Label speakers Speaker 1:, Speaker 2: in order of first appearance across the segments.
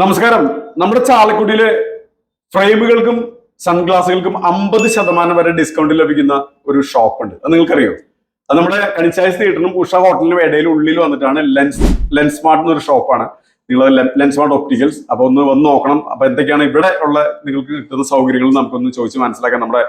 Speaker 1: നമസ്കാരം. നമ്മുടെ ചാലക്കുടിയിലെ ഫ്രെയിമുകൾക്കും സൺഗ്ലാസുകൾക്കും അമ്പത് ശതമാനം വരെ ഡിസ്കൗണ്ട് ലഭിക്കുന്ന ഒരു ഷോപ്പ് ഉണ്ട് അത് നിങ്ങൾക്കറിയോ? അത് നമ്മുടെ കണിച്ചായ തിയേറ്ററിനും ഉഷ ഹോട്ടലിനും ഇടയിൽ ഉള്ളിൽ വന്നിട്ടാണ് ലെൻസ് ലെൻസ് സ്മാർട്ട് എന്നൊരു ഷോപ്പാണ്. നിങ്ങൾ ലെൻസ് സ്മാർട്ട് ഒപ്റ്റിക്കൽസ് അപ്പൊ ഒന്ന് വന്ന് നോക്കണം. അപ്പൊ എന്തൊക്കെയാണ് ഇവിടെ ഉള്ള നിങ്ങൾക്ക് കിട്ടുന്ന സൗകര്യങ്ങൾ നമുക്കൊന്ന് ചോദിച്ച് മനസ്സിലാക്കാം. നമ്മുടെ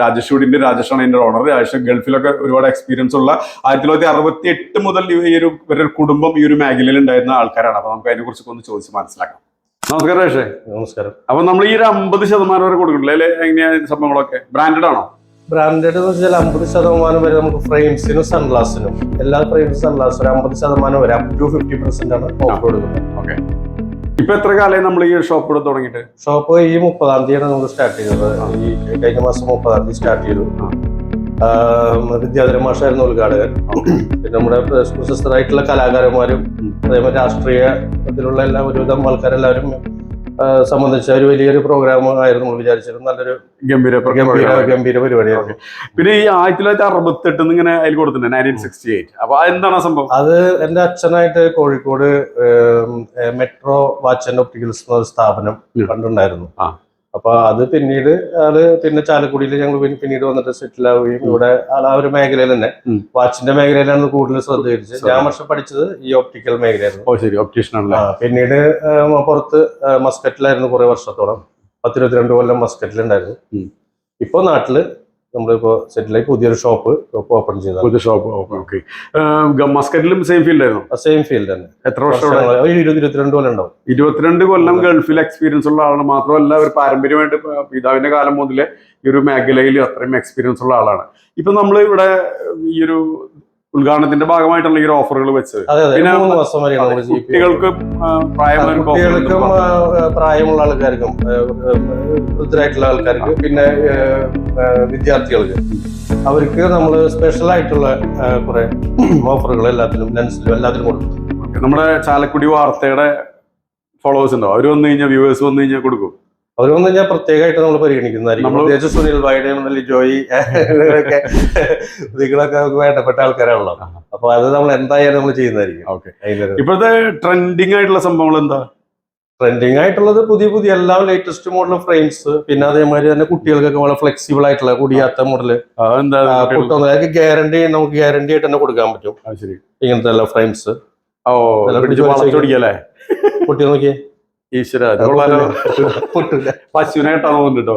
Speaker 1: രാജേഷ് ഷൂഡിന്റെ രാജേഷാണ് എന്റെ ഓണർ രാജേഷ് ഗൾഫിലൊക്കെ ഒരുപാട് എക്സ്പീരിയൻസ് ഉള്ള ആയിരത്തി തൊള്ളായിരത്തി അറുപത്തി എട്ട് മുതൽ ഈ ഒരു ഒരു കുടുംബം ഈ ഒരു മേഖലയിൽ ഉണ്ടായിരുന്ന ആൾക്കാരാണ്. അപ്പൊ നമുക്ക് അതിനെ കുറിച്ചൊക്കെ ഒന്ന് ചോദിച്ച് മനസ്സിലാക്കാം. നമസ്കാരം രാജേഷേ.
Speaker 2: നമസ്കാരം.
Speaker 1: അപ്പൊ നമ്മൾ ഈ ഒരു അമ്പത് ശതമാനം വരെ കൊടുക്കണില്ലേ അല്ലെ? എങ്ങനെയാ സംഭവങ്ങളൊക്കെ? ബ്രാൻഡഡ് ആണോ?
Speaker 2: ബ്രാൻഡഡ് എന്ന് വെച്ചാൽ അമ്പത് ശതമാനം വരെ നമുക്ക് ഫ്രെയിംസിനും സൺഗ്ലാസിനും. എല്ലാ ഫ്രെയിംസും സൺഗ്ലാസിനും അമ്പത് ശതമാനം വരെ അപ് ടു ഫിഫ്റ്റി പെർസെന്റ് ആണ് ഓഫ് കൊടുക്കുന്നത്.
Speaker 1: ഓക്കെ ഇപ്പൊ എത്ര കാലമായി നമ്മൾ ഈ ഷോപ്പ് ഇവിടെ തുടങ്ങിയിട്ട്?
Speaker 2: ഷോപ്പ് ഈ മുപ്പതാം തീയതിയാണ് നമുക്ക് സ്റ്റാർട്ട് ചെയ്തത്. ഈ കഴിഞ്ഞ മാസം മുപ്പതാം തീയതി സ്റ്റാർട്ട് ചെയ്തു. വിദ്യാധര മാഷായിരുന്നു ഉദ്ഘാടകൻ. പിന്നെ നമ്മുടെ പ്രശസ്തരായിട്ടുള്ള കലാകാരന്മാരും. അതേപോലെ രാഷ്ട്രീയ ഇതിലുള്ള എല്ലാ ഒരുവിധം ആൾക്കാരെല്ലാവരും സംബന്ധിച്ച ഒരു വലിയൊരു പ്രോഗ്രാം ആയിരുന്നു നമ്മൾ വിചാരിച്ചിരുന്നത് നല്ലൊരു
Speaker 1: ഗംഭീര
Speaker 2: ഗംഭീര ഗംഭീര പരിപാടിയായിരുന്നു.
Speaker 1: പിന്നെ ഈ ആയിരത്തി തൊള്ളായിരത്തി അറുപത്തി എട്ട് ഇങ്ങനെ അതിൽ കൊടുത്തിട്ടുണ്ട് നയന്റീൻ സിക്സ്റ്റി എയ്റ്റ് അപ്പൊ എന്താണ് സംഭവം?
Speaker 2: അത് എന്റെ അച്ഛനായിട്ട് Kozhikode metro watch and opticals എന്ന സ്ഥാപനം
Speaker 1: കണ്ടുണ്ടായിരുന്നു
Speaker 2: പണ്ടുണ്ടായിരുന്നു.
Speaker 1: ആ.
Speaker 2: അപ്പൊ അത് പിന്നീട് ആൾ പിന്നെ ചാലക്കുടിയിൽ ഞങ്ങൾ പിന്നീട് വന്നിട്ട് സെറ്റിൽ ആവുകയും ഇവിടെ ആ ഒരു മേഖലയിൽ തന്നെ. വാച്ചിന്റെ മേഖലയിലാണ് കൂടുതൽ ശ്രദ്ധ തിരിച്ചത്. ഞാൻ വർഷം പഠിച്ചത് ഈ ഓപ്റ്റിക്കൽ മേഖലയായിരുന്നു.
Speaker 1: ശരി. ഒപ്റ്റീഷ്യൻ
Speaker 2: പിന്നീട് പുറത്ത് മസ്കറ്റിലായിരുന്നു കുറെ വർഷത്തോളം. പത്തിരുപത്തിരണ്ട് കൊല്ലം മസ്കറ്റിലുണ്ടായിരുന്നു. ഇപ്പൊ നാട്ടിൽ നമ്മളിപ്പോ സെറ്റിലായി പുതിയൊരു ഷോപ്പ് ഓപ്പൺ ചെയ്ത
Speaker 1: പുതിയ ഷോപ്പ് ഓപ്പൺ ഓക്കെ മസ്കറ്റിലും സെയിം ഫീൽഡ് ആയിരുന്നു?
Speaker 2: സെയിം ഫീൽഡ് തന്നെ.
Speaker 1: എത്ര വർഷം
Speaker 2: ഇരുപത്തിരണ്ട് കൊല്ലം ഉണ്ടാവും.
Speaker 1: ഇരുപത്തിരണ്ട് കൊല്ലം ഗൾഫിൽ എക്സ്പീരിയൻസ് ഉള്ള ആളാണ്. മാത്രമല്ല ഒരു പാരമ്പര്യമായിട്ട് പിതാവിന്റെ കാലം മുതലേ ഈ ഒരു മേഖലയിൽ അത്രയും എക്സ്പീരിയൻസ് ഉള്ള ആളാണ്. ഇപ്പൊ നമ്മൾ ഇവിടെ ഈ ഒരു ഉദ്ഘാടനത്തിന്റെ ഭാഗമായിട്ടുള്ള ഈ ഓഫറുകൾ വെച്ചത്. പിന്നെ കുട്ടികൾക്ക്
Speaker 2: കുട്ടികൾക്കും പ്രായമുള്ള ആൾക്കാർക്കും വൃദ്ധരായിട്ടുള്ള ആൾക്കാർക്ക് പിന്നെ വിദ്യാർത്ഥികൾക്ക് അവർക്ക് നമ്മൾ സ്പെഷ്യൽ ആയിട്ടുള്ള കുറെ ഓഫറുകൾ എല്ലാത്തിനും ലെൻസിലും എല്ലാത്തിനും കൊടുക്കും.
Speaker 1: നമ്മുടെ ചാലക്കുടി വാർത്തയുടെ ഫോളോവേഴ്സ് ഉണ്ടോ? അവർ വന്നു കഴിഞ്ഞാൽ വ്യൂവേഴ്സ് വന്നു കഴിഞ്ഞാൽ കൊടുക്കും.
Speaker 2: അവർ ഞാൻ പ്രത്യേകമായിട്ട് നമ്മൾ പരിഗണിക്കുന്നതായിരിക്കും. പ്രത്യേകിച്ച് സുനിൽ ജോയി ഇവരൊക്കെ നിങ്ങളൊക്കെ നമുക്ക് വേണ്ടപ്പെട്ട ആൾക്കാരാണല്ലോ. അപ്പൊ അത് നമ്മൾ എന്തായാലും നമ്മൾ ചെയ്യുന്നതായിരിക്കും.
Speaker 1: ഓക്കെ. ഇപ്പോഴത്തെ ട്രെൻഡിങ് ആയിട്ടുള്ള സംഭവങ്ങൾ എന്താ?
Speaker 2: ട്രെൻഡിങ് ആയിട്ടുള്ളത് പുതിയ പുതിയ എല്ലാ ലേറ്റസ്റ്റ് മോഡൽ ഫ്രെയിംസ് പിന്നെ അതേമാതിരി തന്നെ കുട്ടികൾക്കൊക്കെ വളരെ ഫ്ലെക്സിബിൾ ആയിട്ടുള്ള കുടിയാത്ത മോഡൽ
Speaker 1: അതായത്
Speaker 2: കുട്ടൊന്നും ഗ്യാരണ്ടി നമുക്ക് ഗ്യാരണ്ടി ആയിട്ട് തന്നെ കൊടുക്കാൻ പറ്റും. ഇങ്ങനത്തെ എല്ലാ ഫ്രെയിംസ്
Speaker 1: ഓ പിടിച്ച്
Speaker 2: കുട്ടി നോക്കിയേ.
Speaker 1: ഈശ്വര പശുവിനായിട്ടാണ് തോന്നുന്നുണ്ടോ?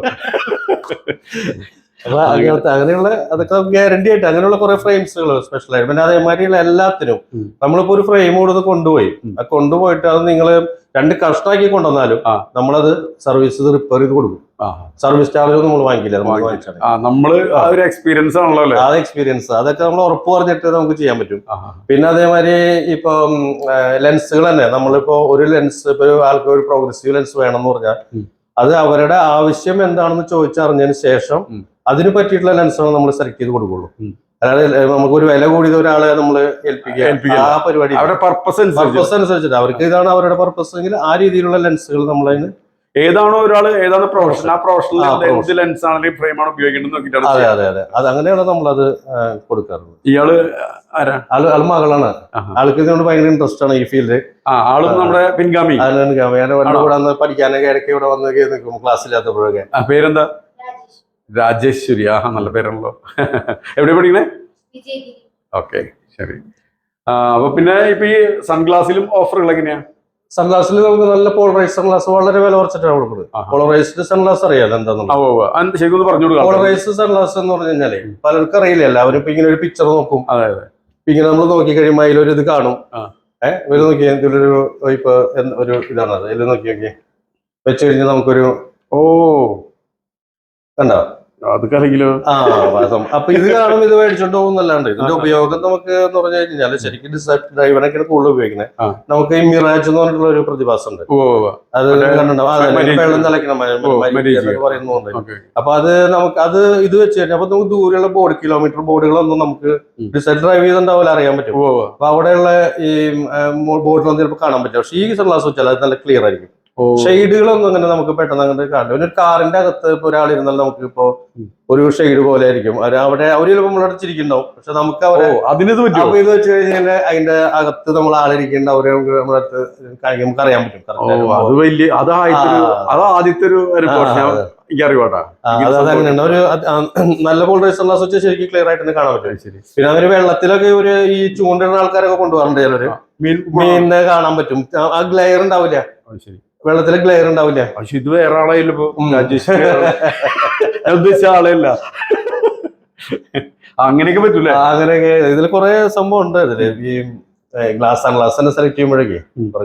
Speaker 2: അപ്പൊ അങ്ങനത്തെ അങ്ങനെയുള്ള അതൊക്കെ ഗ്യാരണ്ടി ആയിട്ട് അങ്ങനെയുള്ള കുറെ ഫ്രെയിംസുകൾ സ്പെഷ്യൽ ആയിട്ട്. പിന്നെ അതേമാതിരിയുള്ള എല്ലാത്തിനും. നമ്മളിപ്പോ ഒരു ഫ്രെയിം കൊടുത്ത് കൊണ്ടുപോയി. ആ കൊണ്ടുപോയിട്ട് അത് നിങ്ങൾ രണ്ട് കഷ്ടാക്കി കൊണ്ടുവന്നാലും. നമ്മളത് സർവീസ് റിപ്പയർ ചെയ്ത് കൊടുക്കും. സർവീസ് ചാർജ് ഒന്നും നമ്മൾ വാങ്ങിക്കില്ല നമ്മൾ
Speaker 1: നമ്മൾ ഒരു എക്സ്പീരിയൻസ് ആണല്ലോ അല്ലേ?
Speaker 2: ആ എക്സ്പീരിയൻസ് അതൊക്കെ നമ്മൾ ഉറപ്പ് പറഞ്ഞിട്ട് നമുക്ക് ചെയ്യാൻ പറ്റും. പിന്നെ അതേമാതിരി ഇപ്പൊ ലെൻസുകൾ തന്നെ. നമ്മളിപ്പോ ഒരു ലെൻസ് ഇപ്പൊ ആൾക്ക് ഒരു പ്രോഗ്രസീവ് ലെൻസ് വേണം എന്ന്
Speaker 1: പറഞ്ഞാൽ
Speaker 2: അത് അവരുടെ ആവശ്യം എന്താണെന്ന് ചോദിച്ചറിഞ്ഞതിന് ശേഷം. അതിന് പറ്റിയിട്ടുള്ള ലെൻസാണ് നമ്മൾ സെലക്ട് ചെയ്ത് കൊടുക്കുള്ളൂ. അതായത് നമുക്ക് ഒരു വില കൂടിയത് ഒരാളെ നമ്മൾ ഏൽപ്പിക്കുക. ആ പരിപാടി
Speaker 1: അവരുടെ പർപ്പസ്
Speaker 2: പർപ്പസ് അനുസരിച്ചിട്ട്. അവർക്ക് ഇതാണ് അവരുടെ പർപ്പസ് എങ്കിൽ ആ രീതിയിലുള്ള ലെൻസുകൾ നമ്മളതിന്
Speaker 1: ഏതാണോ ഒരാൾ ഏതാണ് പ്രൊഫഷൻ ആ പ്രൊഫഷണൽ
Speaker 2: ലെൻസ്
Speaker 1: ലെൻസ് ആണെങ്കിൽ ഫ്രെയിം ആണ് ഉപയോഗിക്കുന്നത് നോക്കിയിട്ടാണ്
Speaker 2: അതെ അതെ അതെ. അത് അങ്ങനെയാണ് നമ്മളത് ആ, കൊടുക്കാറുള്ളത്.
Speaker 1: ഇയാൾ ആരാ?
Speaker 2: ആൾ ആൾ മകളാണ്. ആൾക്ക് ഇതിനോട് ഭയങ്കര ഇൻട്രസ്റ്റ് ആണ് ഈ ഫീൽഡ്
Speaker 1: ആ ആളും നമ്മുടെ പിൻഗാമി.
Speaker 2: അതിനാണ് ഞാൻ
Speaker 1: ആണോ?
Speaker 2: ഇവിടെ വന്ന് പഠിക്കാനൊക്കെ ഇടയ്ക്ക് ഇവിടെ വന്ന് നിൽക്കും ക്ലാസ്സില്ലാത്തപ്പോഴൊക്കെ.
Speaker 1: ആ പേരെന്താ? രാജേശ്വരി. ആഹാ നല്ല പേരാണല്ലോ. എവിടെ പഠിക്കണേ? ഓക്കെ ശരി. അപ്പൊ പിന്നെ ഇപ്പൊ ഈ സൺഗ്ലാസിലും ഓഫറുകൾ എങ്ങനെയാ?
Speaker 2: സൺഗ്ലാസിൽ നമുക്ക് നല്ല പോളറൈസ് സൺഗ്ലാസ് വളരെ വില കുറച്ചിട്ടാണ് കൊടുക്കുന്നത്. പോളറൈസ്ഡ് സൺഗ്ലാസ് അറിയാലോ
Speaker 1: എന്താണെന്ന് ശരിക്കും പറഞ്ഞു
Speaker 2: പോളറൈസ്ഡ് സൺഗ്ലാസ് എന്ന് പറഞ്ഞു കഴിഞ്ഞാൽ പലർക്കും അറിയില്ല. എല്ലാവരും ഇപ്പൊ ഇങ്ങനെ ഒരു പിക്ചർ നോക്കും.
Speaker 1: അതെ അതെ.
Speaker 2: ഇങ്ങനെ നമ്മൾ നോക്കി കഴിയുമ്പോൾ അതിലൊരു ഇത് കാണും. ഏഹ് ഇവർ നോക്കി ഇതിലൊരു ഇപ്പൊ ഒരു ഇതാണ് അത്. ഇതിൽ നോക്കി നോക്കി വെച്ച് കഴിഞ്ഞാൽ നമുക്കൊരു
Speaker 1: ഓ.
Speaker 2: കണ്ടോ?
Speaker 1: അത് കലകിലോ.
Speaker 2: അപ്പൊ ഇത് കാണും ഇത് മേടിച്ചോണ്ട് പോകുന്നല്ലാണ്ട് ഇതിന്റെ ഉപയോഗം നമുക്ക് എന്ന് പറഞ്ഞു കഴിഞ്ഞാൽ ശരിക്കും ഡ്രൈവറൊക്കെയാണ് കൂടുതൽ ഉപയോഗിക്കുന്നത്. നമുക്ക് ഈ മിറാജ് എന്ന് പറഞ്ഞിട്ടുള്ള ഒരു പ്രതിഭാസം ഉണ്ട്. അത് കണ്ടിട്ടുണ്ടാവും. വെള്ളം പറയുന്നുണ്ട് അപ്പൊ അത് നമുക്ക് അത് ഇത് വെച്ച് കഴിഞ്ഞാൽ അപ്പൊ നമുക്ക് ദൂരെയുള്ള ബോർഡ് കിലോമീറ്റർ ബോർഡുകളൊന്നും നമുക്ക്. ഡിസൈഡ് ഡ്രൈവ് ചെയ്തിട്ടുണ്ടാവില്ല അറിയാൻ പറ്റും. അപ്പൊ അവിടെയുള്ള ഈ ബോർഡിലൊന്നും ചിലപ്പോൾ കാണാൻ പറ്റും പക്ഷേ ഈ ഗ്ലാസ് വെച്ചാൽ അത് നല്ല ക്ലിയർ ആയിരിക്കും ഷെയ്ഡുകളൊന്നും അങ്ങനെ നമുക്ക് പെട്ടെന്ന് അങ്ങോട്ട് കാണില്ല ഒരു കാറിന്റെ അകത്ത് ഇപ്പൊ ഒരാൾ ഇരുന്നാൽ നമുക്ക് ഇപ്പോ ഒരു ഷെയ്ഡ് പോലെ ആയിരിക്കും അവിടെ അവർ ചിലപ്പോൾ നമ്മളടച്ചിരിക്കുന്നുണ്ടാവും പക്ഷെ നമുക്ക് അവരെ
Speaker 1: അതിനത്
Speaker 2: പറ്റും ഇത് വെച്ച് കഴിഞ്ഞാൽ അതിന്റെ അകത്ത് നമ്മൾ ആളിരിക്കേണ്ട അവരെ നമ്മുടെ അടുത്ത് നമുക്ക് അറിയാൻ പറ്റും.
Speaker 1: അത് വലിയ അത് ആദ്യത്തെ ഒരു
Speaker 2: ആ.
Speaker 1: അത് ആദ്യത്തെ ഒരു റിപ്പോർട്ട്
Speaker 2: ആ,
Speaker 1: ഞാൻ
Speaker 2: അതെ.
Speaker 1: എനിക്ക് അറിവാട്ടാ
Speaker 2: ആ, അത് അതങ്ങനെയാണ് ഒരു നല്ല പോളറൈസ് ഉള്ള വെച്ച് ശരിക്കും ക്ലിയർ ആയിട്ട് കാണാൻ പറ്റും.
Speaker 1: ശരി.
Speaker 2: പിന്നെ അങ്ങനെ വെള്ളത്തിലൊക്കെ ഒരു ഈ ചൂണ്ടിടുന്ന ആൾക്കാരൊക്കെ കൊണ്ടുപോകാറുണ്ട് ചിലര്.
Speaker 1: മീൻ
Speaker 2: കാണാൻ പറ്റും. ആ- ഗ്ലെയർ ഉണ്ടാവില്ല.
Speaker 1: ശരി.
Speaker 2: വെള്ളത്തിലെ ഗ്ലെയർ ഉണ്ടാവില്ല?
Speaker 1: പക്ഷെ ഇത് വേറെ ആളായില്ല ഇപ്പൊ. ഉദ്ദേശിച്ച ആളല്ല. അങ്ങനെയൊക്കെ പറ്റൂല?
Speaker 2: അങ്ങനെയൊക്കെ. ഇതിൽ കുറെ സംഭവം ഉണ്ട് ഇതിൽ ഈ ഗ്ലാസ് ആണ്. ഗ്ലാസ് തന്നെ സെലക്ട് ചെയ്യുമ്പോഴേക്ക്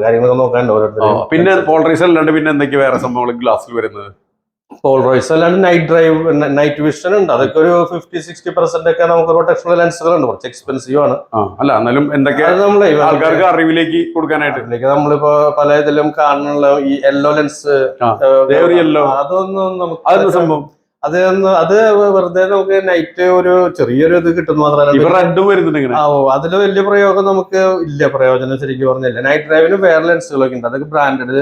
Speaker 2: കാര്യങ്ങളൊക്കെ നോക്കാനുണ്ട്
Speaker 1: ആ,
Speaker 2: ഓരോരുത്തർ
Speaker 1: പിന്നെ പോൾട്രീസ് അല്ലാണ്ട് പിന്നെ എന്തൊക്കെയാ വേറെ സംഭവങ്ങൾ ഗ്ലാസ്സിൽ വരുന്നത്?
Speaker 2: പോൾ റോയ്സ് അല്ലാണ്ട് നൈറ്റ് ഡ്രൈവ് നൈറ്റ് വിഷൻ ഉണ്ട്. അതൊക്കെ ഒരു ഫിഫ്റ്റി സിക്സ്റ്റി പെർസെന്റ് ഒക്കെ നമുക്ക് പ്രൊട്ടക്ഷണൽ ലെൻസുകൾ ഉണ്ട് കുറച്ച് എക്സ്പെൻസീവ് ആണ്.
Speaker 1: അല്ല എന്നാലും എന്തൊക്കെ
Speaker 2: നമ്മൾ
Speaker 1: ആൾക്കാർക്ക് അറിവിലേക്ക് കൊടുക്കാനായിട്ട്.
Speaker 2: നമ്മളിപ്പോ പല ഇതിലും കാണുന്നുള്ള ഈ യെല്ലോ ലെൻസ്
Speaker 1: yellow.
Speaker 2: അതൊന്നും നമുക്ക്
Speaker 1: സംഭവം?
Speaker 2: അത് അത് വെറുതെ നമുക്ക് നൈറ്റ് ഒരു ചെറിയൊരു ഇത് കിട്ടുന്നു മാത്രമല്ല. ഓ അതിൽ വലിയ പ്രയോഗം നമുക്ക് ഇല്ല. പ്രയോജനം ശരിക്കും പറഞ്ഞില്ല നൈറ്റ് ഡ്രൈവിന് വേറെ ലെൻസുകളൊക്കെ ഉണ്ട്. അതൊക്കെ ബ്രാൻഡഡ്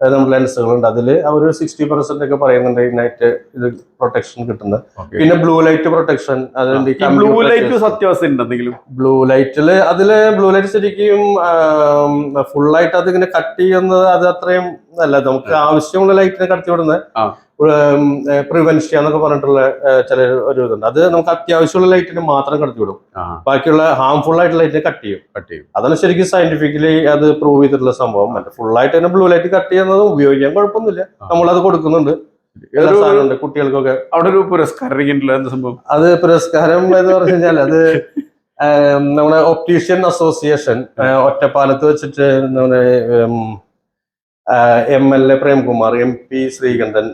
Speaker 2: നമ്മൾ ലെൻസുകളുണ്ട് അതിൽ അവർ സിക്സ്റ്റി പെർസെന്റ് ഒക്കെ പറയുന്നുണ്ട് നൈറ്റ് ഇത് പ്രൊട്ടക്ഷൻ കിട്ടുന്നത്. പിന്നെ ബ്ലൂ ലൈറ്റ് പ്രൊട്ടക്ഷൻ അതുകൊണ്ട്
Speaker 1: ബ്ലൂ ലൈറ്റ് സത്യാവസ്ഥ എന്തെങ്കിലും?
Speaker 2: ബ്ലൂ ലൈറ്റിൽ അതിൽ ബ്ലൂ ലൈറ്റ് ശരിക്കും ഫുൾ ആയിട്ട് അതിങ്ങനെ കട്ട് ചെയ്യുന്നത് അത് അത്രയും അല്ല നമുക്ക് ആവശ്യമുള്ള ലൈറ്റിനെ കടത്തി വിടുന്നത്
Speaker 1: ആ.
Speaker 2: പ്രിവെൻഷ്യ എന്നൊക്കെ പറഞ്ഞിട്ടുള്ള ചില ഒരു ഇതുണ്ട്. അത് നമുക്ക് അത്യാവശ്യമുള്ള ലൈറ്റിന് മാത്രം കടത്തി വിടും. ബാക്കിയുള്ള ഹാംഫുൾ ആയിട്ടുള്ള ലൈറ്റിനെ കട്ട് ചെയ്യും.
Speaker 1: കട്ട് ചെയ്യും.
Speaker 2: അതാണ് ശരിക്കും സയന്റിഫിക്കലി അത് പ്രൂവ് ചെയ്തിട്ടുള്ള സംഭവം. മറ്റേ ഫുൾ ആയിട്ട് തന്നെ ബ്ലൂ ലൈറ്റ് കട്ട് ചെയ്യുന്നത് ഉപയോഗിക്കാൻ കുഴപ്പമൊന്നുമില്ല. നമ്മളത് കൊടുക്കുന്നുണ്ട്. കുട്ടികൾക്കൊക്കെ.
Speaker 1: അവിടെ ഒരു പുരസ്കാരം സംഭവം?
Speaker 2: അത് പുരസ്കാരം എന്ന് പറഞ്ഞു കഴിഞ്ഞാൽ അത് നമ്മുടെ ഒപ്റ്റീഷ്യൻ അസോസിയേഷൻ ഒറ്റപ്പാലത്ത് വെച്ചിട്ട് നമ്മുടെ M L A Premkumar M P Sreekandan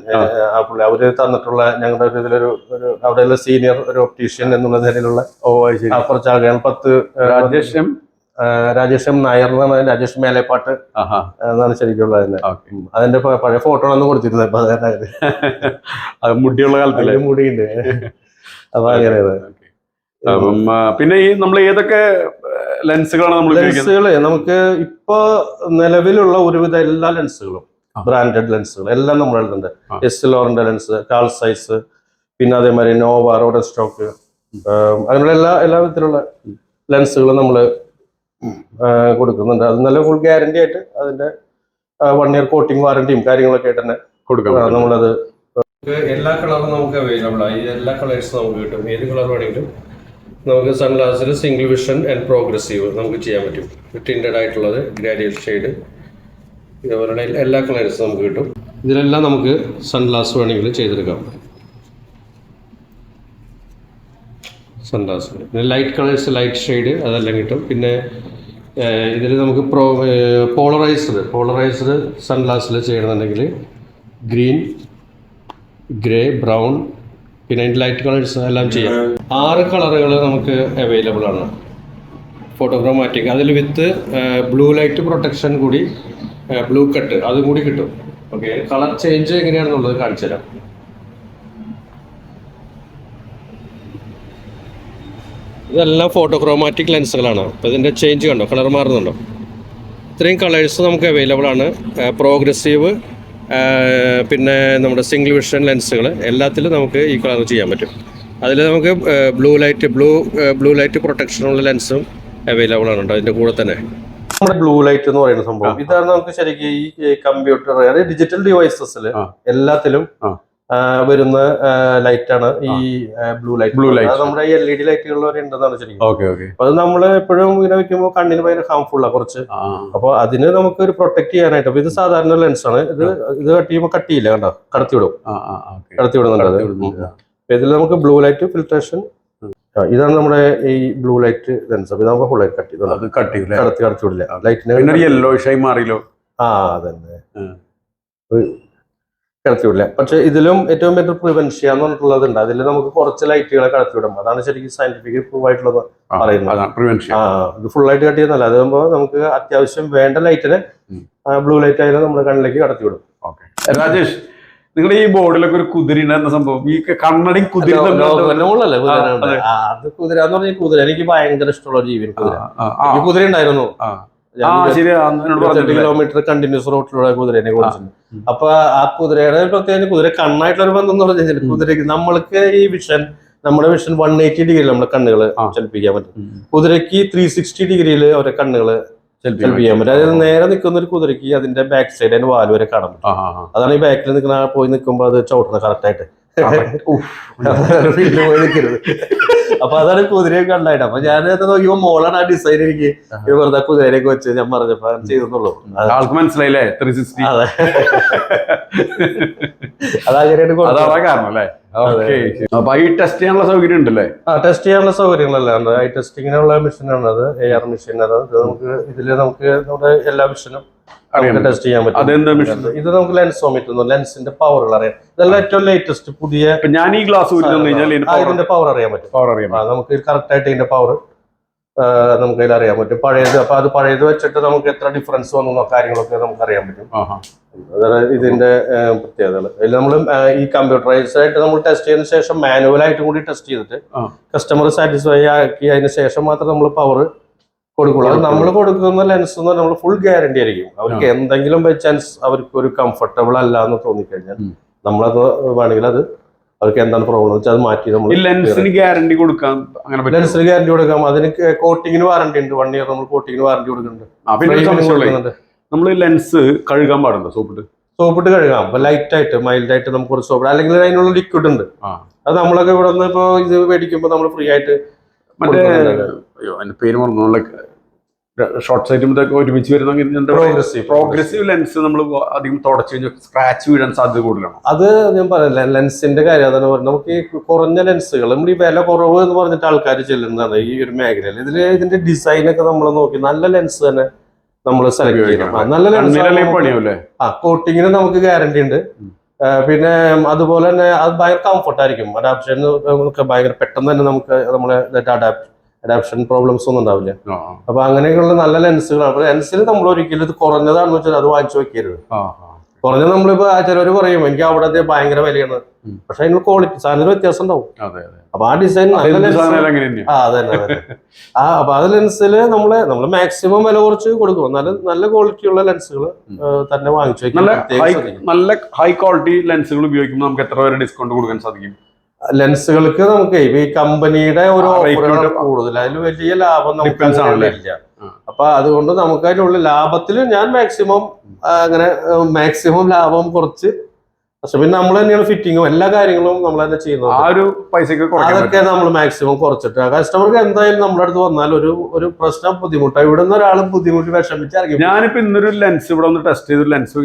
Speaker 2: പുള്ളി അവർ തന്നിട്ടുള്ള ഞങ്ങളുടെ ഒരു ഇതിലൊരു ഒരു അവിടെയുള്ള സീനിയർ ഒരു ഒപ്റ്റീഷ്യൻ എന്നുള്ള നിലയിലുള്ള കുറച്ച് ആളുകൾ പത്ത്
Speaker 1: രാജേഷ്? എം
Speaker 2: രാജേഷ് എം നായർ എന്നാണ് രാജേഷ് മേലേപ്പാട്ട് എന്നാണ് ശരിക്കുള്ള അതിന്റെ അതിന്റെ പഴയ ഫോട്ടോ ആണ് കൊടുത്തിരുന്നത് അപ്പൊ. അത്
Speaker 1: മുടിയുള്ള
Speaker 2: കാലത്തിൽ. മുടിയുണ്ട്. അപ്പൊ അങ്ങനെയാണ്.
Speaker 1: അപ്പം പിന്നെ ഈ നമ്മൾ ഏതൊക്കെ ലെൻസുകളാണ് നമ്മൾ ലെൻസുകൾ
Speaker 2: ലെൻസുകൾ നമുക്ക് ഇപ്പൊ നിലവിലുള്ള ഒരുവിധ എല്ലാ ലെൻസുകളും ബ്രാൻഡഡ് ലെൻസുകൾ എല്ലാം നമ്മൾ
Speaker 1: എഴുതുന്നുണ്ട്.
Speaker 2: എസ് ലോറിന്റെ ലെൻസ് കാൾ സൈസ് പിന്നെ അതേമാതിരി നോവ റോഡ് സ്റ്റോക്ക് അങ്ങനെയുള്ള എല്ലാ എല്ലാ വിധത്തിലുള്ള ലെൻസുകളും നമ്മൾ കൊടുക്കുന്നുണ്ട്. അത് നല്ല ഫുൾ ഗ്യാരണ്ടി ആയിട്ട് അതിന്റെ വൺ ഇയർ കോട്ടിംഗ് വാറണ്ടിയും കാര്യങ്ങളൊക്കെ ആയിട്ട് തന്നെ
Speaker 1: കൊടുക്കാം.
Speaker 2: ആ, നമ്മളത് എല്ലാ കളറും നമുക്ക് അവൈലബിൾ ആണ് എല്ലാ കളേഴ്സും നമുക്ക് കിട്ടും. ഏത് കളർ വേണമെങ്കിലും നമുക്ക് സൺഗ്ലാസിൽ സിംഗിൾ വിഷൻ ആൻഡ് പ്രോഗ്രസീവ് നമുക്ക് ചെയ്യാൻ പറ്റും. ടിന്റഡ് ആയിട്ടുള്ളത് ഗ്രാജുവൽ ഷെയ്ഡ്. ഇതുപോലെ എല്ലാ കളേഴ്സും നമുക്ക് കിട്ടും. ഇതിലെല്ലാം നമുക്ക് സൺഗ്ലാസ് വേണമെങ്കിൽ ചെയ്തെടുക്കാം. സൺഗ്ലാസ്. പിന്നെ ലൈറ്റ് കളേഴ്സ് ലൈറ്റ് ഷെയ്ഡ് അതെല്ലാം കിട്ടും. പിന്നെ ഇതിൽ നമുക്ക് പ്രോ പോളറൈസ്ഡ് പോളറൈസ്ഡ് സൺഗ്ലാസ്സിൽ ചെയ്യണമെന്നുണ്ടെങ്കിൽ ഗ്രീൻ ഗ്രേ ബ്രൗൺ പിന്നെ ലൈറ്റ് കളേഴ്സ് എല്ലാം ചെയ്യാം. ആറ് കളറുകൾ നമുക്ക് അവൈലബിൾ ആണ്. ഫോട്ടോക്രോമാറ്റിക് അതിൽ വിത്ത് ബ്ലൂ ലൈറ്റ് പ്രൊട്ടക്ഷൻ കൂടി ബ്ലൂ കട്ട് അതും കൂടി കിട്ടും. ഓക്കെ കളർ ചേഞ്ച് എങ്ങനെയാണെന്നുള്ളത് കാണിച്ചു തരാം. ഇതെല്ലാം ഫോട്ടോക്രോമാറ്റിക് ലെൻസുകളാണ് അപ്പോൾ ഇതിന്റെ ചേഞ്ച് കണ്ടോ? കളർ മാറുന്നുണ്ടോ? ഇത്രയും കളേഴ്സ് നമുക്ക് അവൈലബിൾ ആണ്. പ്രോഗ്രസീവ് പിന്നെ നമ്മുടെ സിംഗിൾ വിഷൻ ലെൻസുകൾ എല്ലാത്തിലും നമുക്ക് ഈ കളർ ചെയ്യാൻ പറ്റും. അതിൽ നമുക്ക് blue light blue blue light പ്രൊട്ടക്ഷനുള്ള ലെൻസും അവൈലബിൾ ആണ് കേട്ടോ അതിന്റെ കൂടെ തന്നെ. നമ്മുടെ ബ്ലൂ ലൈറ്റ് എന്ന് പറയുന്ന സംഭവം. ഇതാണ് നമുക്ക് ശരിക്കും ഈ കമ്പ്യൂട്ടർ അതായത് ഡിജിറ്റൽ ഡിവൈസസിൽ എല്ലാത്തിലും വരുന്ന ലൈറ്റ് ആണ് ഈ ബ്ലൂ ലൈറ്റ്
Speaker 1: ബ്ലൂ
Speaker 2: ലൈറ്റ് നമ്മുടെ എൽ ഇ ഡി ലൈറ്റുകളിൽ വരെ ഉണ്ടെന്നാണ് ശരിക്കും.
Speaker 1: ഓക്കെ ഓക്കെ
Speaker 2: അത് നമ്മൾ എപ്പോഴും ഇങ്ങനെ വെക്കുമ്പോൾ കണ്ണിന് ഭയങ്കര ഹാംഫുൾ ആണ് കുറച്ച്.
Speaker 1: അപ്പോൾ
Speaker 2: അപ്പൊ അതിന് നമുക്ക് ഒരു പ്രൊട്ടക്ട് ചെയ്യാനായിട്ട് അപ്പോൾ ഇത് സാധാരണ ലെൻസ് ആണ്. ഇത് ഇത് കട്ട് ചെയ്യുമ്പോൾ കട്ട് ചെയ്യില്ല കണ്ടോ? കടത്തി വിടും
Speaker 1: ആ ആ ഓക്കെ
Speaker 2: കടത്തി വിടുന്നുണ്ട് അത് ഇതിൽ നമുക്ക് ബ്ലൂ ലൈറ്റ് ഫിൽട്രേഷൻ ഇതാണ് നമ്മുടെ ഈ ബ്ലൂ ലൈറ്റ് ലെൻസ് അപ്പൊ ഇത് നമുക്ക് ഫുൾ ആയിട്ട് കട്ട് ചെയ്തു
Speaker 1: കട്ട് ചെയ്യില്ല
Speaker 2: കടത്തി കടത്തി വിടില്ല
Speaker 1: ഒരു
Speaker 2: ലൈറ്റിന്
Speaker 1: യെല്ലോ ഷൈ മാറിയല്ലോ.
Speaker 2: ആ അതന്നെ.
Speaker 1: ഉം.
Speaker 2: ഒരു കടത്തി വിടില്ല പക്ഷെ ഇതിലും ഏറ്റവും ബെറ്റർ പ്രിവെൻഷ്യ എന്ന് പറഞ്ഞിട്ടുള്ളതുണ്ട് അതിൽ നമുക്ക് കുറച്ച് ലൈറ്റുകളെ കടത്തി വിടും അതാണ് ശരിക്കും സയന്റിഫിക് പ്രൂവ് ആയിട്ടുള്ളത് പറയുന്നത്. ആ ഇത് ഫുൾ ആയിട്ട് കട്ട് ചെയ്യുന്നല്ല അതാകുമ്പോൾ നമുക്ക് അത്യാവശ്യം വേണ്ട ലൈറ്റിനെ ബ്ലൂ ലൈറ്റ് ആയാലും നമ്മുടെ കണ്ണിലേക്ക് കടത്തി വിടും
Speaker 1: ഓക്കെ. രാജേഷ് നിങ്ങളുടെ ഈ ബോർഡിലൊക്കെ ഒരു കുതിരി എന്ന സംഭവം ഈ കണ്ണടി കുതിരി
Speaker 2: കുതിര
Speaker 1: അതെ.
Speaker 2: എന്ന് പറഞ്ഞാൽ കുതിര. എനിക്ക് ഭയങ്കര ഇഷ്ടമുള്ള ജീവിയാണ് കുതിര. ഉണ്ടായിരുന്നു. ഇരുപത്തെട്ട് കിലോമീറ്റർ കണ്ടിന്യൂസ് റോട്ടിലൂടെ കുതിരേനെ ഓടിച്ചിട്ടുണ്ട്. അപ്പൊ ആ കുതിരയുടെ പ്രത്യേകിച്ച് കുതിര കണ്ണായിട്ടുള്ള ഒരു ബന്ധം എന്ന് പറഞ്ഞാൽ കുതിരക്ക് നമ്മൾക്ക് ഈ വിഷൻ നമ്മുടെ വിഷൻ വൺ എയ്റ്റി ഡിഗ്രിയിൽ നമ്മുടെ കണ്ണുകൾ ചലിപ്പിക്കാൻ പറ്റും. കുതിരക്ക് ത്രീ സിക്സ്റ്റി ഡിഗ്രിയിൽ അവരെ കണ്ണുകൾ ചലിപ്പിക്കാൻ പറ്റും. അതായത് നേരെ നിൽക്കുന്ന ഒരു കുതിരക്ക് അതിന്റെ ബാക്ക് സൈഡ് അതിന്റെ വാൽ വരെ കാണാൻ പറ്റും. അതാണ് ഈ ബാക്കിൽ നിൽക്കുന്ന പോയി നിൽക്കുമ്പോൾ അത് ചവിട്ടുന്നത് കറക്റ്റ് ആയിട്ട്. പോയി നിൽക്കരുത് അപ്പൊ അതാണ് കുതിരയെ കണ്ടായിട്ട്. അപ്പൊ ഞാൻ നോക്കിയപ്പോ മോളാണ് ആ ഡിസൈൻ എനിക്ക് വെറുതെ കുതിരയൊക്കെ വെച്ച് ഞാൻ പറഞ്ഞപ്പോ ചെയ്തെന്നുള്ളൂ.
Speaker 1: ആൾക്ക് മനസ്സിലായില്ലേ? ത്രീ സിക്സ്റ്റി
Speaker 2: അതെ. അതങ്ങനെയാണ്.
Speaker 1: അതാണ് കാരണം അല്ലേ? അപ്പൊ ഈ ടെസ്റ്റ് ചെയ്യാനുള്ള സൗകര്യം ഉണ്ടല്ലേ?
Speaker 2: ആ ടെസ്റ്റ് ചെയ്യാനുള്ള സൗകര്യങ്ങളല്ല. ഉണ്ട് ഐ ടെസ്റ്റിങ്ങിനുള്ള മെഷീനാണ് അത് എ ആർ മെഷീൻ അത് നമുക്ക് ഇതിൽ നമുക്ക് നമ്മുടെ എല്ലാ മെഷീനും നമുക്ക് ടെസ്റ്റ് ചെയ്യാൻ പറ്റും. ഇത് നമുക്ക് ലെൻസോമീറ്റർ ലെൻസിന്റെ പവറുകൾ അറിയാം. ഇതെല്ലാം ഏറ്റവും ലേറ്റസ്റ്റ് പുതിയ
Speaker 1: ഞാൻ ഈ ഗ്ലാസ്
Speaker 2: ഇതിന്റെ പവർ അറിയാൻ പറ്റും.
Speaker 1: പവർ അറിയാം
Speaker 2: നമുക്ക് കറക്റ്റ് ആയിട്ട് ഇതിന്റെ പവർ നമുക്ക് ഇതിൽ അറിയാൻ പറ്റും. പഴയത് അപ്പൊ അത് പഴയത് വെച്ചിട്ട് നമുക്ക് എത്ര ഡിഫറൻസ് വന്നു കാര്യങ്ങളൊക്കെ നമുക്ക് അറിയാൻ പറ്റും. അതാണ് ഇതിന്റെ പ്രത്യേകതകൾ നമ്മൾ ഈ കമ്പ്യൂട്ടറൈസ്ഡ് ആയിട്ട് നമ്മൾ ടെസ്റ്റ് ചെയ്തതിനു ശേഷം മാനുവൽ ആയിട്ടും കൂടി ടെസ്റ്റ് ചെയ്തിട്ട് കസ്റ്റമർ സാറ്റിസ്ഫൈ ആക്കി അതിന് ശേഷം മാത്രം നമ്മൾ പവർ കൊടുക്കുള്ളൂ. അത് നമ്മൾ കൊടുക്കുന്ന ലെൻസ് എന്ന് നമ്മൾ ഫുൾ ഗ്യാരണ്ടി ആയിരിക്കും. അവർക്ക് എന്തെങ്കിലും ബൈ ചാൻസ് അവർക്ക് ഒരു കംഫർട്ടബിൾ അല്ല എന്ന് തോന്നിക്കഴിഞ്ഞാൽ. നമ്മളത് വേണമെങ്കിൽ അത് അവർക്ക് എന്താണ് പ്രോബ്ലം വെച്ചാൽ അത് മാറ്റി നമ്മൾ
Speaker 1: ലെൻസിന് ഗ്യാരണ്ടി കൊടുക്കാം അങ്ങനെ
Speaker 2: ലെൻസിന് ഗ്യാരണ്ടി കൊടുക്കാം. അതിന് കോട്ടിങ്ങിന് വാറണ്ടി ഉണ്ട്. വൺ ഇയർ നമ്മൾ കോട്ടിങ്ങിന് വാറണ്ടി കൊടുക്കുന്നുണ്ട്.
Speaker 1: നമ്മൾ ലെൻസ് കഴുകാൻ പാടുണ്ടോ സോപ്പിട്ട്?
Speaker 2: സോപ്പിട്ട് കഴുകാം. അപ്പൊ ലൈറ്റ് ആയിട്ട് മൈൽഡ് ആയിട്ട് നമുക്ക് കുറച്ച് സോപ്പ് അല്ലെങ്കിൽ അതിനുള്ള ലിക്വിഡ് ഉണ്ട്. അത് നമ്മളൊക്കെ ഇവിടെ നിന്ന് ഇപ്പൊ ഇത് മേടിക്കുമ്പോൾ നമ്മൾ ഫ്രീ ആയിട്ട്
Speaker 1: മറ്റേ. അയ്യോ അതിന്റെ പേര് മറന്നു ഷോർട്ട് സൈറ്റുമ്പോഴത്തേക്ക് ഒരുമിച്ച് വരുന്ന
Speaker 2: പ്രോഗ്രസീവ്
Speaker 1: പ്രോഗ്രസീവ് ലെൻസ് നമ്മൾ അധികം തുടച്ചു കഴിഞ്ഞാൽ സ്ക്രാച്ച് വീഴാൻ സാധ്യത കൂടുതലാണ്.
Speaker 2: അത് ഞാൻ പറയാം ലെൻസിന്റെ കാര്യം അതാണ് പറഞ്ഞത്. നമുക്ക് ഈ കുറഞ്ഞ ലെൻസുകൾ നമ്മൾ ഈ വില കുറവ് എന്ന് പറഞ്ഞിട്ട് ആൾക്കാർ ചെല്ലുന്നതാണ് ഈ ഒരു മേഖലയിൽ. ഇതിൽ ഇതിന്റെ ഡിസൈൻ ഒക്കെ നമ്മൾ നോക്കി നല്ല ലെൻസ് തന്നെ നമ്മൾ സെലക്ട് ചെയ്യണം. നല്ല ലെൻസ് ആ കോട്ടിങ്ങിന് നമുക്ക് ഗ്യാരണ്ടി ഉണ്ട്. പിന്നെ അതുപോലെ തന്നെ അത് ഭയങ്കര കംഫർട്ടായിരിക്കും അഡാപ്ഷൻ നമുക്ക് ഭയങ്കര പെട്ടെന്ന് തന്നെ നമുക്ക് നമ്മളെ അഡാപ്റ്റ് അഡാപ്ഷൻ പ്രോബ്ലംസ് ഒന്നും ഉണ്ടാവില്ല.
Speaker 1: ആ,
Speaker 2: അപ്പൊ അങ്ങനെയൊക്കെയുള്ള നല്ല ലെൻസുകളാണ് അപ്പൊ ലെൻസിൽ നമ്മൾ ഒരിക്കലും ഇത് കുറഞ്ഞതാണെന്ന് വെച്ചാൽ അത് വാങ്ങിച്ചു വെക്കരുത്.
Speaker 1: ആ, ആ.
Speaker 2: കുറഞ്ഞ നമ്മളിപ്പോ ചിലർ പറയും എനിക്ക് അവിടെ ഭയങ്കര വിലയാണ്. പക്ഷെ അതിന് ക്വാളിറ്റി സാധനത്തിന് വ്യത്യാസം ഉണ്ടാവും. അപ്പൊ ആ ഡിസൈൻ നല്ല ലെൻസ് ആ അതന്നെ ആ അപ്പൊ അത് ലെൻസിൽ നമ്മൾ നമ്മൾ മാക്സിമം വില കുറച്ച് കൊടുക്കും. നല്ല നല്ല ക്വാളിറ്റി ഉള്ള ലെൻസുകൾ തന്നെ വാങ്ങിച്ചു.
Speaker 1: നല്ല ഹൈ ക്വാളിറ്റി ലെൻസുകൾ ഉപയോഗിക്കുമ്പോൾ നമുക്ക് എത്ര വരെ ഡിസ്കൗണ്ട് കൊടുക്കാൻ സാധിക്കും?
Speaker 2: ലെൻസുകൾക്ക് നമുക്ക് ഈ കമ്പനിയുടെ ഒരു ഓഫറുകൾ. കൂടുതൽ. അതിൽ വലിയ ലാഭം നമുക്ക്? ഇല്ല. അപ്പൊ അതുകൊണ്ട് നമുക്ക് അതിനുള്ള ലാഭത്തിൽ ഞാൻ മാക്സിമം അങ്ങനെ മാക്സിമം ലാഭം കുറച്ച്. പക്ഷെ പിന്നെ നമ്മൾ തന്നെയാണ് ഫിറ്റിങ്ങും എല്ലാ കാര്യങ്ങളും നമ്മൾ തന്നെ ചെയ്യുന്നത്.
Speaker 1: ആ ഒരു പൈസക്ക്
Speaker 2: അതൊക്കെ നമ്മൾ മാക്സിമം കുറച്ചിട്ട്. കസ്റ്റമർക്ക് എന്തായാലും നമ്മുടെ അടുത്ത് വന്നാൽ ഒരു ഒരു പ്രശ്നം ബുദ്ധിമുട്ടാണ് ഇവിടെ നിന്ന് ഒരാൾ ബുദ്ധിമുട്ടി വിഷമിച്ച് ഇറങ്ങി
Speaker 1: പറ്റും. ഞാനിപ്പോ ഇന്നൊരു ലെൻസ് ഇവിടെ ഒന്ന് ടെസ്റ്റ് ചെയ്തൊരു ലെൻസ്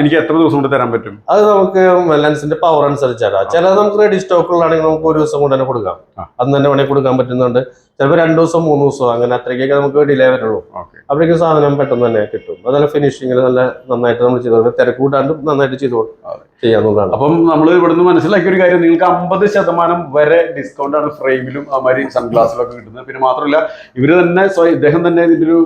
Speaker 1: എനിക്ക് എത്ര ദിവസം കൊണ്ട് തരാൻ പറ്റും?
Speaker 2: അത് നമുക്ക് ലെൻസിന്റെ പവർ അനുസരിച്ചാണ്. ചില നമുക്ക് റെഡി സ്റ്റോക്കുകളാണെങ്കിൽ നമുക്ക് ഒരു ദിവസം കൊണ്ട് തന്നെ കൊടുക്കാം. അന്ന് തന്നെ വേണമെങ്കിൽ കൊടുക്കാൻ പറ്റുന്നുണ്ട്. ചിലപ്പോൾ രണ്ടു ദിവസം മൂന്ന് ദിവസം അങ്ങനെ അത്രയ്ക്കൊക്കെ നമുക്ക് ഡിലേ വരുള്ളൂ അപ്പോഴേക്കും സാധനം പെട്ടെന്ന് തന്നെ കിട്ടും. അതല്ല ഫിനിഷിങ്ങിൽ നല്ല നന്നായിട്ട് നമ്മൾ ചെയ്തു തിരക്കൂട്ടാണ്ട് തിരക്ക് കൂട്ടാണ്ട് നന്നായിട്ട് ചെയ്തു. ചെയ്യാവുന്നതാണ്.
Speaker 1: അപ്പം നമ്മൾ ഇവിടുന്ന് മനസ്സിലാക്കിയ ഒരു കാര്യം നിങ്ങൾക്ക് അമ്പത് ശതമാനം വരെ ഡിസ്കൗണ്ട് ആണ് ഫ്രെയിമിലും ആ അമാരി സൺഗ്ലാസിലൊക്കെ കിട്ടുന്നത്. പിന്നെ മാത്രമല്ല ഇവർ തന്നെ സോ ഇദ്ദേഹം തന്നെ ഇതിന്റെ ഒരു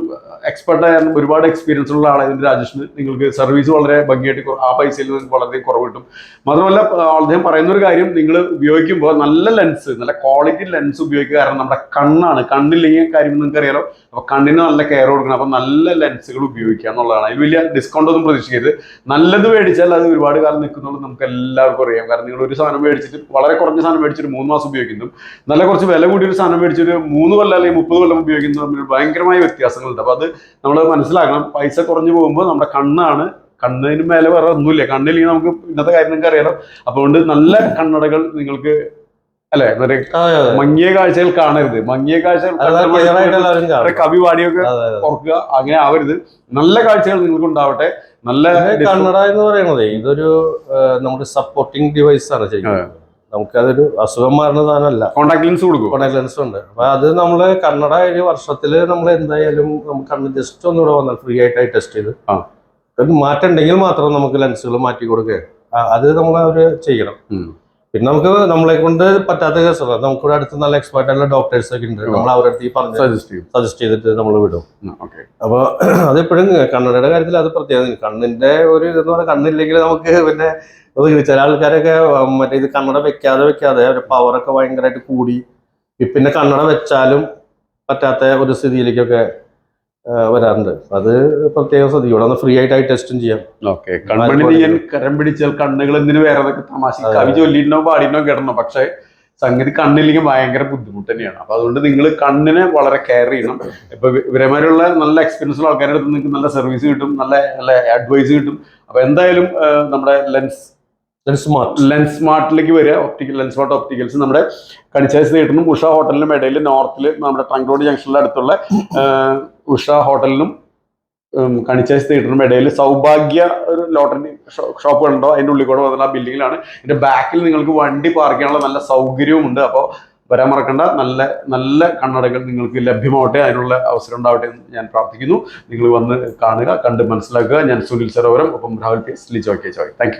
Speaker 1: എക്സ്പെർട്ട് ആയിരുന്നു ഒരുപാട് എക്സ്പീരിയൻസ് ഉള്ള ആളാണ് ഇതിന്റെ രാജേഷിന്. നിങ്ങൾക്ക് സർവീസ് വളരെ ഭംഗിയായിട്ട് ആ പൈസയിൽ നിന്ന് വളരെ കുറവ് കിട്ടും. മാത്രമല്ല അദ്ദേഹം പറയുന്ന ഒരു കാര്യം നിങ്ങൾ ഉപയോഗിക്കുമ്പോൾ നല്ല ലെൻസ് നല്ല ക്വാളിറ്റി ലെൻസ് ഉപയോഗിക്കുക കാരണം നമ്മുടെ കണ്ണാണ്. കണ്ണില്ലെങ്കിൽ കാര്യം നിങ്ങൾക്ക് അറിയാലോ? അപ്പൊ കണ്ണിന് നല്ല കെയർ കൊടുക്കണം. അപ്പൊ നല്ല ലെൻസുകൾ ഉപയോഗിക്കുക എന്നുള്ളതാണ്. അതിൽ വലിയ ഡിസ്കൗണ്ട് ഒന്നും പ്രതീക്ഷിക്കരുത്. നല്ലത് മേടിച്ചാൽ അത് ഒരുപാട് കാലം നിൽക്കുന്നുള്ളത് നമുക്ക് എല്ലാവർക്കും അറിയാം. കാരണം നിങ്ങൾ ഒരു സാധനം മേടിച്ചിട്ട് വളരെ കുറഞ്ഞ സാധനം മേടിച്ചിട്ട് മൂന്ന് മാസം ഉപയോഗിക്കുന്നു. നല്ല കുറച്ച് വില കൂടിയ ഒരു സാധനം മേടിച്ചിട്ട് മൂന്ന് കൊല്ലം അല്ലെങ്കിൽ മുപ്പത് കൊല്ലം ഉപയോഗിക്കുന്നു തമ്മിൽ ഭയങ്കരമായ വ്യത്യാസങ്ങളുണ്ട്. അപ്പൊ അത് നമ്മൾ മനസ്സിലാക്കണം. പൈസ കുറഞ്ഞു പോകുമ്പോൾ നമ്മുടെ കണ്ണാണ് കണ്ണിന് മേലെ വേറെ ഒന്നുമില്ല. കണ്ണില്ലെങ്കിൽ നമുക്ക് ഇന്നത്തെ കാര്യം നിങ്ങൾക്ക് അറിയാലോ. അപ്പൊ അതുകൊണ്ട് നല്ല കണ്ണടകൾ നിങ്ങൾക്ക് അല്ലെ? മറ്റേ. മങ്ങിയ കാഴ്ചകൾ കാണരുത്. മങ്ങിയ കാഴ്ചകൾ. കവി പാടിയൊക്കെ. ഓർക്കുക. അങ്ങനെ ആവരുത്. നല്ല കാഴ്ചകൾ നിങ്ങൾക്ക് ഉണ്ടാവട്ടെ നല്ല
Speaker 2: കണ്ണട എന്ന് പറയുന്നത് ഇതൊരു നമ്മുടെ സപ്പോർട്ടിങ് ഡിവൈസ് ആണ് ചെയ്യുന്നത്. നമുക്കതൊരു അസുഖം മാറുന്ന സാധനമല്ല.
Speaker 1: കോണ്ടാക്ട് ലെൻസ് കൊടുക്കും.
Speaker 2: കോണ്ടാക്ട് ലെൻസ് ഉണ്ട്. അപ്പൊ അത് നമ്മൾ കണ്ണട ഒരു വർഷത്തിൽ നമ്മൾ എന്തായാലും നമുക്ക് കണ്ണ് ജസ്റ്റ് ഒന്നുകൂടെ വന്നാൽ ഫ്രീ ആയിട്ടായി ടെസ്റ്റ് ചെയ്ത്. അത് മാറ്റം ഉണ്ടെങ്കിൽ മാത്രം നമുക്ക് ലെൻസുകൾ മാറ്റി കൊടുക്കുക അത് നമ്മൾ അവർ ചെയ്യണം. പിന്നെ നമുക്ക് നമ്മളെ കൊണ്ട് പറ്റാത്ത കേസുകൾ നമുക്കിവിടെ അടുത്ത് നല്ല എക്സ്പേർട്ട് ആയിട്ടുള്ള ഡോക്ടേഴ്സ് ഒക്കെ ഉണ്ട്. നമ്മൾ അവരുടെ അടുത്ത് ഈ പറഞ്ഞ്
Speaker 1: സജസ്റ്റ് ചെയ്യും.
Speaker 2: സജസ്റ്റ് ചെയ്തിട്ട് നമ്മൾ വിടും. അപ്പൊ അത് അതെപ്പോഴും കണ്ണടയുടെ കാര്യത്തിൽ അത് പ്രത്യേകത കണ്ണിന്റെ ഒരു ഇതെന്ന് പറഞ്ഞാൽ കണ്ണില്ലെങ്കിൽ നമുക്ക് പിന്നെ ചില ആൾക്കാരൊക്കെ മറ്റേ ഇത് കണ്ണട വെക്കാതെ വെക്കാതെ അവരുടെ പവറൊക്കെ ഭയങ്കരമായിട്ട് കൂടി. പിന്നെ കണ്ണട വെച്ചാലും പറ്റാത്ത ഒരു സ്ഥിതിയിലേക്കൊക്കെ വരാറുണ്ട്. അത് പ്രത്യേകം ശ്രദ്ധിക്കും ഇവിടെ ഫ്രീ ആയിട്ട് ടെസ്റ്റും ചെയ്യാം.
Speaker 1: ഓക്കെ കരം പിടിച്ചാൽ കണ്ണുകൾ എന്തിനു വേറെ തമാശ കവി ചൊല്ലിയിട്ടോ പാടിയിട്ടോ കിടന്നോ പക്ഷെ സംഗതി കണ്ണില്ലെങ്കിൽ ഭയങ്കര ബുദ്ധിമുട്ട് തന്നെയാണ്. അപ്പൊ അതുകൊണ്ട് നിങ്ങൾ കണ്ണിനെ വളരെ കെയർ ചെയ്യണം. ഇപ്പൊ ഇവ- ഇവരെമാരുള്ള നല്ല എക്സ്പീരിയൻസ് ഉള്ള ആൾക്കാരുടെ അടുത്ത് നിങ്ങൾക്ക് നല്ല സർവീസ് കിട്ടും നല്ല നല്ല അഡ്വൈസ് കിട്ടും. അപ്പൊ എന്തായാലും നമ്മുടെ ലെൻസ് ലെൻസ്
Speaker 2: സ്മാർട്ട്
Speaker 1: ലെൻസ് സ്മാർട്ടിലേക്ക് വരിക. ഒപ്റ്റിക്കൽ ലെൻസ് സ്മാർട്ട് ഒപ്റ്റിക്കൽസ് നമ്മുടെ കണിച്ചാസ് തിയേറ്ററിനും ഉഷ ഹോട്ടലിനും ഇടയിൽ നോർത്തിൽ നമ്മുടെ ട്രങ്ക് റോഡ് ജംഗ്ഷനിലെ അടുത്തുള്ള ആ, ഉഷ ഹോട്ടലിനും കണിച്ചേസ് തിയേറ്ററിനും ഇടയിൽ സൗഭാഗ്യ ഒരു ലോട്ടറി ഷോപ്പ് ഉണ്ടോ? അതിന്റെ ഉള്ളിൽ കൂടെ വന്നിട്ട് ആ ബിൽഡിങ്ങിലാണ് ഇതിന്റെ ബാക്കിൽ നിങ്ങൾക്ക് വണ്ടി പാർക്ക് ചെയ്യാനുള്ള നല്ല സൗകര്യവും ഉണ്ട്. അപ്പോൾ വരാൻ മറക്കണ്ട. നല്ല നല്ല കണ്ണടകൾ നിങ്ങൾക്ക് ലഭ്യമാവട്ടെ. അതിനുള്ള അവസരം ഉണ്ടാവട്ടെ എന്ന് ഞാൻ പ്രാർത്ഥിക്കുന്നു. നിങ്ങൾ വന്ന് കാണുക കണ്ട് മനസ്സിലാക്കുക. ഞാൻ സുനിൽ സരോവരം ഒപ്പം Rahul P S Lijo K Joy thank